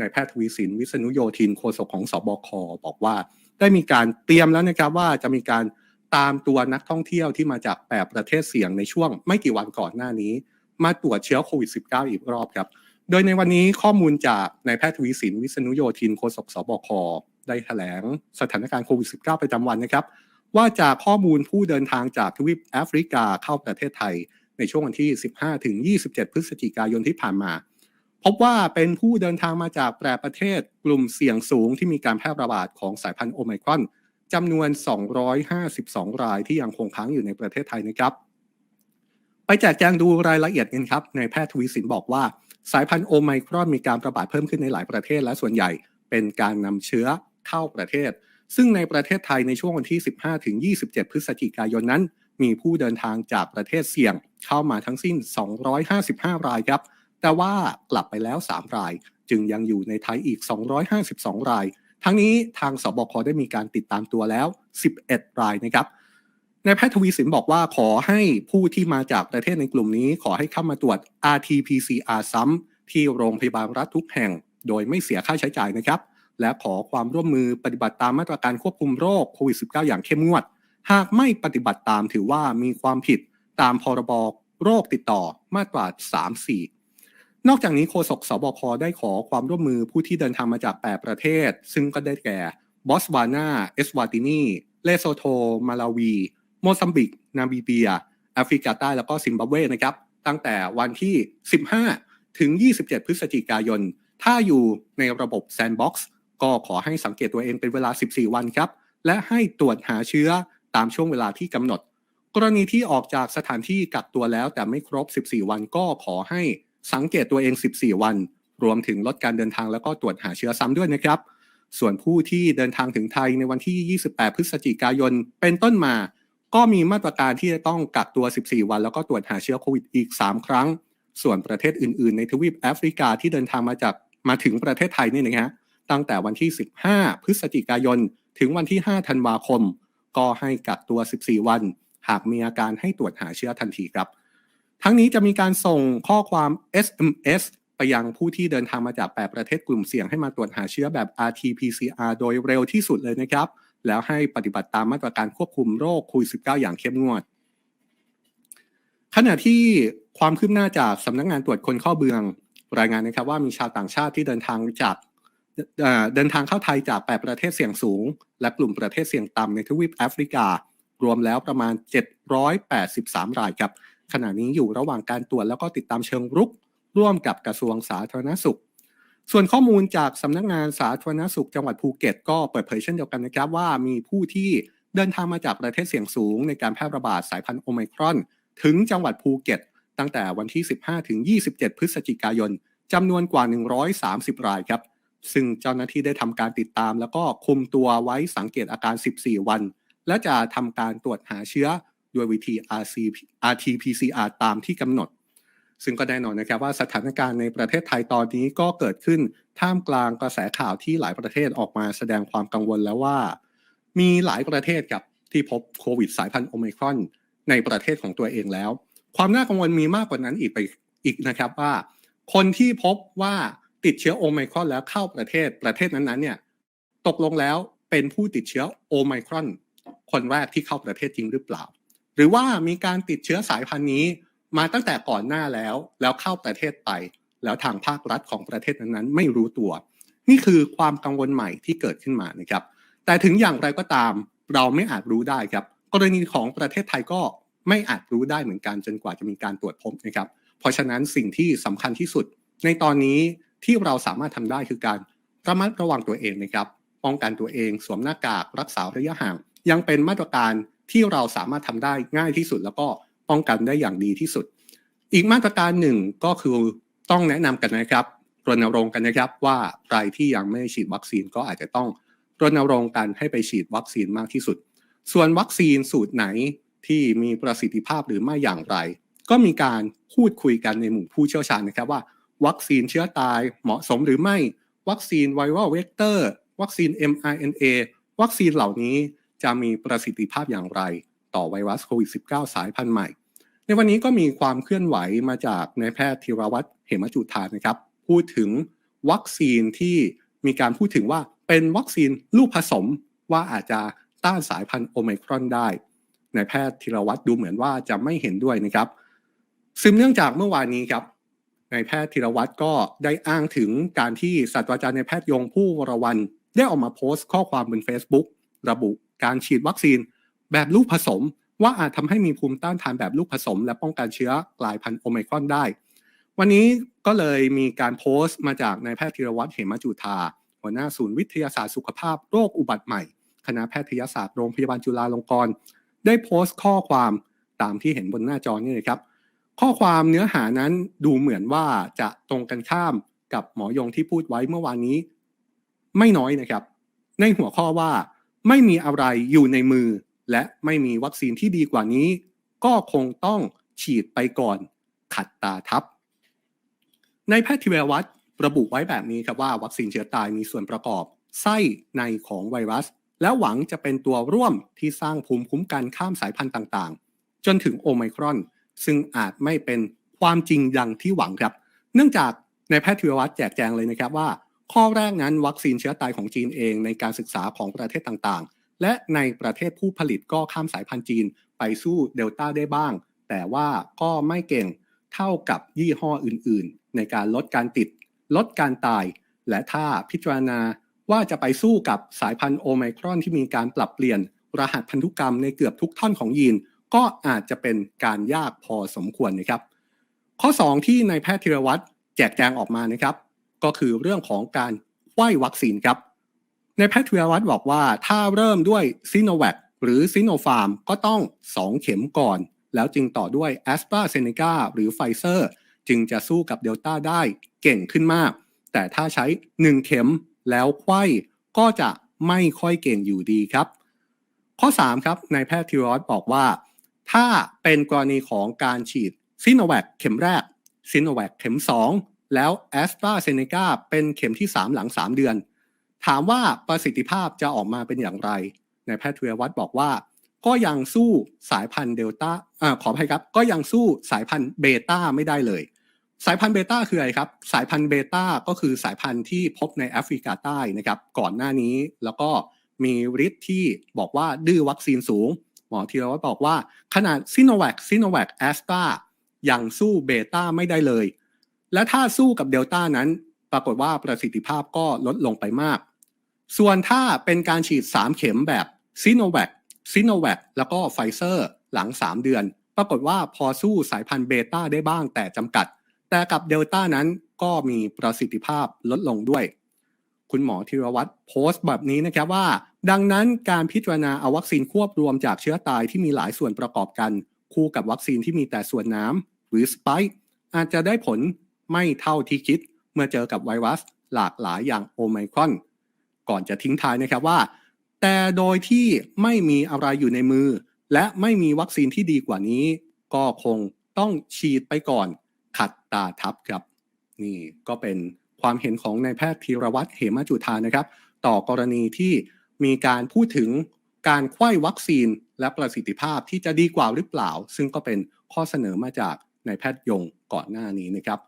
นายแพทย์ทวีสินวิษณุโยธินโฆษกของสบคบอกว่า ได้มีการเตรียมแล้วนะครับว่าจะมีการตามตัวนักท่องเที่ยวที่มาจากแปดประเทศเสี่ยงในช่วงไม่กี่วันก่อนหน้านี้ มาตรวจเชื้อโควิด -19 อีกรอบครับ โดยในวันนี้ข้อมูลจากนายแพทย์ทวีสินวิษณุโยธินโฆษกสบคได้แถลงสถานการณ์โควิด -19 ประจำวันนะครับ ว่าจากข้อมูลผู้เดินทางจากทวีปแอฟริกาเข้าประเทศไทย ในช่วงวันที่ 15ถึง27 พฤศจิกายนที่ผ่านมา พบว่าเป็นผู้เดินทางมาจากแปรประเทศกลุ่มเสี่ยงสูงที่มีการแพร่ระบาดของสายพันธุ์โอไมครอนจำนวน 252 รายที่ยังคงค้างอยู่ในประเทศไทยนะครับ ไปแจกแจงดูรายละเอียดกันครับในแพทย์ทวีสินบอกว่า สายพันธุ์โอไมครอนมีการระบาดเพิ่มขึ้นในหลายประเทศและส่วนใหญ่ เป็นการนำเชื้อเข้าประเทศ ซึ่งในประเทศไทยในช่วงวันที่ 15 ถึง 27 พฤศจิกายนนั้น มีผู้เดินทางจากประเทศเสี่ยงเข้ามาทั้งสิ้น 255 รายครับ แต่ว่ากลับไปแล้ว 3 ราย จึงยังอยู่ในไทยอีก 252 ราย ทั้งนี้ทางสบคได้มีการติดตามตัวแล้ว 11 รายนะครับนายแพทย์ทวีสินบอกว่าขอให้ผู้ที่มาจากประเทศในกลุ่มนี้ ขอให้เข้ามาตรวจ RT-PCR ซ้ำที่โรงพยาบาลรัฐทุกแห่ง โดยไม่เสียค่าใช้จ่ายนะครับ และขอความร่วมมือปฏิบัติตามมาตรการควบคุมโรคโควิด -19 อย่างเข้มงวด หากไม่ปฏิบัติตามถือว่ามีความผิดตามพรบโรคติดต่อมาตรา 34 นอกจากนี้โฆษกสบคได้ขอความร่วมมือผู้ที่เดินทางมาจาก 8 ประเทศ ซึ่งก็ได้แก่บอสวานา เอสวาตินี เลโซโท มาลาวี โมซัมบิก นามิเบีย แอฟริกาใต้แล้วก็ซิมบับเวนะครับ ตั้งแต่วันที่ 15 ถึง 27 พฤศจิกายน ถ้าอยู่ในระบบแซนด์บ็อกซ์ก็ขอให้สังเกตตัวเองเป็นเวลา 14 วันครับ และให้ตรวจหาเชื้อตามช่วงเวลาที่กำหนด กรณีที่ออกจากสถานที่กักตัวแล้วแต่ไม่ครบ 14 วันก็ขอให้ สังเกตตัวเอง 14 วัน รวมถึงลดการเดินทางแล้วก็ตรวจหาเชื้อซ้ำด้วยนะครับ ส่วนผู้ที่เดินทางถึงไทยในวันที่ 28 พฤศจิกายน เป็นต้นมา ก็มีมาตรการที่จะต้องกักตัว 14 วัน แล้วก็ตรวจหาเชื้อโควิดอีก 3 ครั้ง ส่วนประเทศอื่นๆ ในทวีปแอฟริกาที่เดินทางมาจากมาถึงประเทศไทยนี่นะฮะตั้งแต่วันที่ 15 พฤศจิกายน ถึงวันที่ 5 ธันวาคม ก็ให้กักตัว 14 วัน หากมีอาการให้ตรวจหาเชื้อทันทีครับ ทั้งนี้จะมีการส่งข้อความ SMS ไปยังผู้ที่เดินทางมาจาก 8 ประเทศกลุ่มเสี่ยงให้มาตรวจหาเชื้อแบบ RT-PCR โดยเร็วที่สุดเลยนะครับ แล้วให้ปฏิบัติตามมาตรการควบคุมโรคโควิด -19 อย่างเข้มงวด ขณะที่ความคืบหน้าจากสำนักงงานตรวจคนเข้าเบือง รายงานนะครับว่ามีชาวต่างชาติที่เดินทางจากเดินทางเข้าไทยจาก 8 ประเทศเสี่ยงสูง และกลุ่มประเทศเสี่ยงต่ำในทวีปแอฟริกา รวมแล้วประมาณ 783 รายครับ ขณะนี้อยู่ระหว่างการตรวจแล้วก็ติดตามเชิงรุก ร่วมกับกระทรวงสาธารณสุข ส่วนข้อมูลจากสำนักงานสาธารณสุข จังหวัดภูเก็ต ก็เปิดเผยเช่นเดียวกันนะครับว่ามีผู้ที่เดินทางมาจากประเทศเสี่ยงสูง ในการแพร่ระบาดสายพันธุ์โอไมครอน ถึงจังหวัดภูเก็ต ตั้งแต่วันที่ 15 ถึง 27 พฤศจิกายนจำนวนกว่า 130 รายครับ ซึ่งเจ้าหน้าที่ได้ทำการติดตาม แล้วก็คุมตัวไว้สังเกตอาการ 14 วัน และจะทำการตรวจหาเชื้อ ด้วยวิธี RT-PCR ตามที่กำหนด ซึ่งก็แน่นอนนะครับว่าสถานการณ์ในประเทศไทยตอนนี้ก็เกิดขึ้นท่ามกลางกระแสข่าวที่หลายประเทศออกมาแสดงความกังวลแล้วว่า มีหลายประเทศกับที่พบโควิดสายพันธุ์โอไมครอนในประเทศของตัวเองแล้ว ความน่ากังวลมีมากกว่านั้นอีกไปอีกนะครับว่า คนที่พบว่าติดเชื้อโอไมครอนแล้วเข้าประเทศประเทศนั้นๆเนี่ยตกลงแล้วเป็นผู้ติดเชื้อโอไมครอนคนแรกที่เข้าประเทศจริงหรือเปล่า หรือว่ามีการติดเชื้อสายพันธุ์นี้มาตั้งแต่ก่อนหน้าแล้ว แล้วเข้าประเทศไป แล้วทางภาครัฐของประเทศนั้นๆ ไม่รู้ตัว นี่คือความกังวลใหม่ที่เกิดขึ้นมานะครับ แต่ถึงอย่างไรก็ตามเราไม่อาจรู้ได้ครับ กรณีของประเทศไทยก็ไม่อาจรู้ได้เหมือนกันจนกว่าจะมีการตรวจพบนะครับ เพราะฉะนั้นสิ่งที่สำคัญที่สุด ในตอนนี้ที่เราสามารถทำได้คือการระมัดระวังตัวเองนะครับ ป้องกันตัวเอง สวมหน้ากากรักษาระยะห่าง ยังเป็นมาตรการ ที่เราสามารถทำได้ง่ายที่สุด แล้วก็ป้องกันได้อย่างดีที่สุด อีกมาตรการหนึ่งก็คือต้องแนะนำกันนะครับรณรงค์กันนะครับว่าใครที่ยังไม่ฉีดวัคซีนก็อาจจะต้องรณรงค์กันให้ไปฉีดวัคซีนมากที่สุด ส่วนวัคซีนสูตรไหนที่มีประสิทธิภาพหรือไม่อย่างไร ก็มีการพูดคุยกันในหมู่ผู้เชี่ยวชาญนะครับว่า วัคซีนเชื้อตายเหมาะสมหรือไม่ วัคซีนไวรัลเวกเตอร์ วัคซีน mRNA วัคซีนเหล่านี้ จะมีประสิทธิภาพอย่างไร ต่อไวรัสโควิด -19 สายพันธุ์ใหม่ ในวันนี้ก็มีความเคลื่อนไหวมาจากนายแพทย์ธีรวัตรเหมจุธานะครับ พูดถึงวัคซีนที่มีการพูดถึงว่าเป็นวัคซีนลูกผสมว่าอาจจะต้านสายพันธุ์โอไมครอนได้นายแพทย์ธีรวัตรดูเหมือนว่าจะไม่เห็นด้วยนะครับซึมเนื่องจากเมื่อวานนี้ครับนายแพทย์ธีรวัตรก็ได้อ้างถึงการที่ศาสตราจารย์นายแพทย์ยงผู้วรวันได้ออกมาโพสต์ข้อความบน Facebook ระบุ การฉีดวัคซีนแบบลูกผสม ว่าอาจทำให้มีภูมิต้านทานแบบลูกผสม และป้องกันเชื้อกลายพันธุ์โอไมครอนได้ วันนี้ก็เลยมีการโพสต์มาจากนายแพทย์ธีรวัตรเหมจุธาหัวหน้าศูนย์วิทยาศาสตร์สุขภาพโรคอุบัติใหม่ คณะแพทยศาสตร์โรงพยาบาลจุฬาลงกรณ์ได้โพสต์ข้อความตามที่เห็นบนหน้าจอนี่เลยครับ ข้อความเนื้อหานั้นดูเหมือนว่าจะตรงกันข้ามกับหมอยงที่พูดไว้เมื่อวานนี้ ไม่น้อยนะครับ ในหัวข้อว่า ไม่มีอะไรอยู่ในมือ และไม่มีวัคซีนที่ดีกว่านี้ ก็คงต้องฉีดไปก่อนขัดตาทับ ในแพทย์ธีรวัตระบุไว้แบบนี้ครับว่าวัคซีนเชื้อตายมีส่วนประกอบ ไส้ในของไวรัส และหวังจะเป็นตัวร่วมที่สร้างภูมิคุ้มกันข้ามสายพันธุ์ต่างๆ จนถึงโอไมครอน ซึ่งอาจไม่เป็นความจริงดังที่หวังครับ เนื่องจากในแพทย์ธีรวัตแจกแจงเลยนะครับว่า ข้อแรกนั้นวัคซีนเชื้อตายของจีนเองในการศึกษาของประเทศต่างๆ และในประเทศผู้ผลิตก็ข้ามสายพันธุ์จีนไปสู้เดลต้าได้บ้าง แต่ว่าก็ไม่เก่งเท่ากับยี่ห้ออื่นๆ ในการลดการติด ลดการตาย และถ้าพิจารณาว่าจะไปสู้กับสายพันธุ์โอไมครอนที่มีการปรับเปลี่ยน รหัสพันธุกรรมในเกือบทุกท่อนของยีน ก็อาจจะเป็นการยากพอสมควรนะครับ ข้อ 2 ที่นายแพทย์ธีรวัตรแจกแจงออกมานะครับ ก็คือเรื่องของการไข้วัคซีนครับ ในแพทย์ธีรวัตรบอกว่าถ้าเริ่มด้วยซิโนแวคหรือซิโนฟาร์มก็ต้อง 2 เข็มก่อน แล้วจึงต่อด้วยแอสตราเซเนกาหรือไฟเซอร์จึงจะสู้กับเดลต้าได้เก่งขึ้นมาก แต่ถ้าใช้ 1 เข็มแล้วไข้ก็จะไม่ค่อยเก่งอยู่ดีครับ ข้อ 3 ครับนายแพทย์ธีรวัตรบอกว่า ถ้าเป็นกรณีของการฉีดซิโนแวคเข็มแรกซิโนแวคเข็ม 2 แล้วแอสตราเซเนกาเป็นเข็มที่ 3 หลัง 3 เดือน ถามว่าประสิทธิภาพจะออกมาเป็นอย่างไรนายแพทย์ธีวัตบอกว่า ก็ยังสู้สายพันธุ์เดลต้าอ่าขออภัยครับ ก็ยังสู้สายพันธุ์เบต้าไม่ได้เลย สายพันธุ์เบต้าคืออะไรครับ สายพันธุ์เบต้าก็คือสายพันธุ์ที่พบในแอฟริกาใต้นะครับ ก่อนหน้านี้แล้วก็มีฤทธิ์ที่บอกว่าดื้อวัคซีนสูง หมอธีรวัตรบอกว่าขนาดซิโนแวคซิโนแวคแอสตรายังสู้เบต้าไม่ได้เลย และถ้าสู้กับเดลต้านั้น ปรากฏว่าประสิทธิภาพก็ลดลงไปมาก ส่วนถ้าเป็นการฉีด 3 เข็มแบบซิโนแวคซิโนแวคแล้วก็ไฟเซอร์หลัง 3 เดือน ปรากฏว่าพอสู้สายพันธุ์เบต้าได้บ้างแต่จำกัด แต่กับเดลต้านั้นก็มีประสิทธิภาพลดลงด้วย คุณหมอธีรวัตรโพสต์แบบนี้นะครับว่า ดังนั้นการพิจารณาเอาวัคซีนควบรวมจากเชื้อตายที่มีหลายส่วนประกอบกัน คู่กับวัคซีนที่มีแต่ส่วนน้ำหรือสไปค์อาจจะได้ผล ไม่เท่าที่คิดเมื่อเจอกับไวรัสหลากหลายอย่างโอไมครอน ก่อนจะทิ้งท้ายนะครับว่า แต่โดยที่ไม่มีอะไรอยู่ในมือ และไม่มีวัคซีนที่ดีกว่านี้ ก็คงต้องฉีดไปก่อนขัดตาทับครับ นี่ก็เป็นความเห็นของนายแพทย์ธีรวัตรเหมจุธานะครับ ต่อกรณีที่มีการพูดถึงการไข้วัคซีนและประสิทธิภาพที่จะดีกว่าหรือเปล่า ซึ่งก็เป็นข้อเสนอมาจากนายแพทย์ยงก่อนหน้านี้นะครับ